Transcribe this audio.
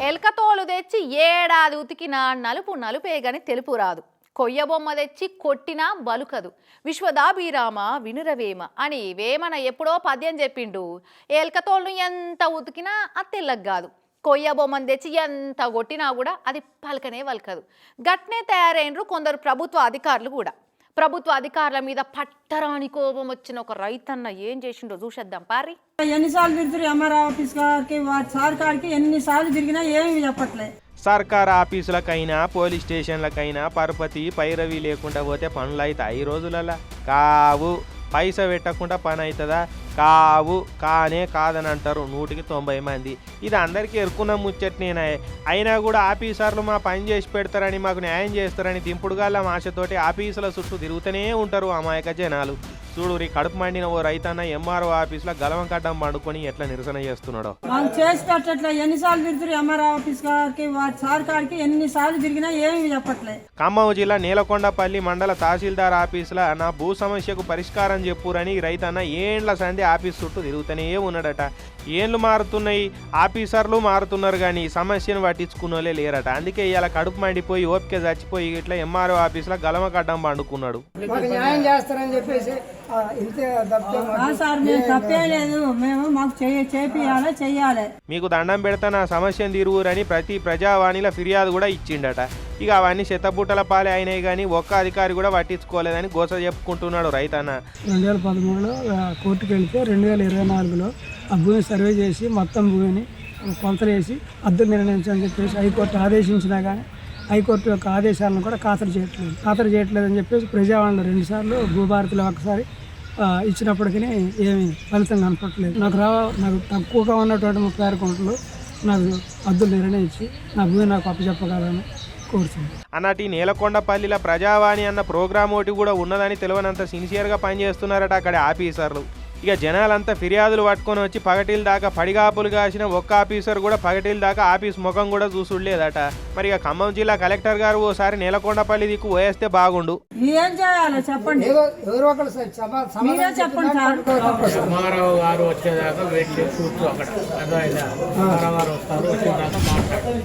ఎలకతోలు తెచ్చి ఏడాది ఉతికినా నలుపు నలుపే గాని తెలుపు రాదు. కొయ్య బొమ్మ తెచ్చి కొట్టినా బలుకదు. విశ్వదాభిరామ వినురవేమ అని వేమన ఎప్పుడో పద్యం చెప్పిండు. ఎలకతోలును ఎంత ఉతికినా అది తెల్లగా కాదు. కొయ్య బొమ్మను తెచ్చి ఎంత కొట్టినా కూడా అది పలకనే వలకదు గట్నే తయారైనరు కొందరు ప్రభుత్వ అధికారులు కూడా. ప్రభుత్వ అధికారుల మీద పట్టరాని కోపం వచ్చిన ఒక రైతన్న ఏం చేసిండో చూసేద్దాం. పారి. ఎన్నిసార్లు తిరుగుతారు ఎంఆర్ ఆఫీస్ కాడికి వాటి సార్ కాడికి ఎన్నిసార్లు తిరిగినా ఏమి చెప్పట్లే. సర్కార్ ఆఫీసులకైనా పోలీస్ స్టేషన్లకైనా పరపతి పైరవి లేకుండా పోతే పనులు అవుతాయి ఈ రోజులలో కావు పైస పెట్టకుండా పని అవుతుందా కావు కానే కాదని అంటారు నూటికి తొంభై మంది. ఇది అందరికీ ఎరుకున్న ముచ్చట్నేనా అయినా కూడా ఆఫీసర్లు మా పని చేసి పెడతారని మాకు న్యాయం చేస్తారని దింపుడుగాళ్ళ ఆశతోటి ఆఫీసుల చుట్టూ తిరుగుతూనే ఉంటారు అమాయక జనాలు. చూడు రీ కడుపు మండిన ఓ రైతన్న ఎంఆర్ఓ ఆఫీస్లో గలవం కడ్డం పండుకొని ఎట్లా నిరసన చేస్తున్నాడో. వాళ్ళు చేసి పెట్టట్లే ఎన్నిసార్లు తిరుగుతారు ఎంఆర్ ఆఫీస్ కాడికి వాటి సార్ కాడికి ఎన్నిసార్లు తిరిగినా ఏమి చెప్పట్లే. ఖమ్మం జిల్లా నీలకొండపల్లి మండల తహసీల్దార్ ఆఫీసులో నా భూ సమస్యకు పరిష్కారం చెప్పురని రైతన్న ఏండ్ల సంధి ఆఫీస్ చుట్టూ తిరుగుతూనే ఉన్నాడట. ఏండ్లు మారుతున్నాయి ఆఫీసర్లు మారుతున్నారు కానీ ఈ సమస్యను పట్టించుకున్నోలే లేరట. అందుకే ఇవాళ కడుపు మండిపోయి ఓపిక చచ్చిపోయి ఇట్లా ఎంఆర్ఓ ఆఫీసులో గలమ కడ్డం పండుకున్నాడు. న్యాయం చేస్తారని చెప్పేసి ఆ, ఇంతే తప్పితే మాకు. ఆ సార్ మేము తప్పే లేదు. మేము మాకు చెయ్యాలి. దండం పెడతా నా సమస్యను తీరువురని ప్రతి ప్రజావాణిలో ఫిర్యాదు కూడా ఇచ్చిండట. ఇక అవన్నీ చెత్తబుట్టల పాలే అయినాయి కానీ ఒక్క అధికారి కూడా పట్టించుకోలేదని గోస చెప్పుకుంటున్నాడు రైతన్న. రెండు వేల పదమూడులో కోర్టుకు వెళ్తే రెండు వేల ఇరవై నాలుగులో ఆ భూమి సర్వే చేసి మొత్తం భూమిని కొలతలు వేసి అద్దె నిర్ణయించని చెప్పేసి హైకోర్టు ఆదేశించినా కానీ హైకోర్టు యొక్క ఆదేశాలను కూడా ఖాతరు చేయట్లేదు. ఖాతరు చేయట్లేదని చెప్పేసి ప్రజావాణిలో రెండుసార్లు భూభారతిలో ఒకసారి ఇచ్చినప్పటికీ ఏమీ ఫలితం కనపడలేదు నాకు రా నాకు తక్కువగా ఉన్నటువంటి ముప్పై ఆరు కోట్లు నాకు అద్దులు నిర్ణయించి నా భూమి నాకు అప్పచెప్పగలని కోరుతుంది అన్నట్టు నేలకొండపల్లిలో ప్రజావాణి అన్న ప్రోగ్రామ్ ఒకటి కూడా ఉన్నదని తెలియనంత సిన్సియర్గా పనిచేస్తున్నారట అక్కడ ఆఫీసర్లు. ఇక జనాలంతా ఫిర్యాదులు పట్టుకొని వచ్చి పగటిల దాకా పడిగాపులు కాసిన ఒక్క ఆఫీసర్ కూడా పగటిల దాకా ఆఫీస్ ముఖం కూడా చూసుడలేదట. మరి ఇక ఖమ్మం జిల్లా కలెక్టర్ గారు ఓసారి నేలకొండపల్లి దిక్కు పోయేస్తే బాగుండు. ఏం చేయాలి చెప్పండి. చెప్పండి గారు వచ్చేదాకా వెయిట్ చేసి కూర్చో అక్కడ. గారు వస్తారు మాట్లాడు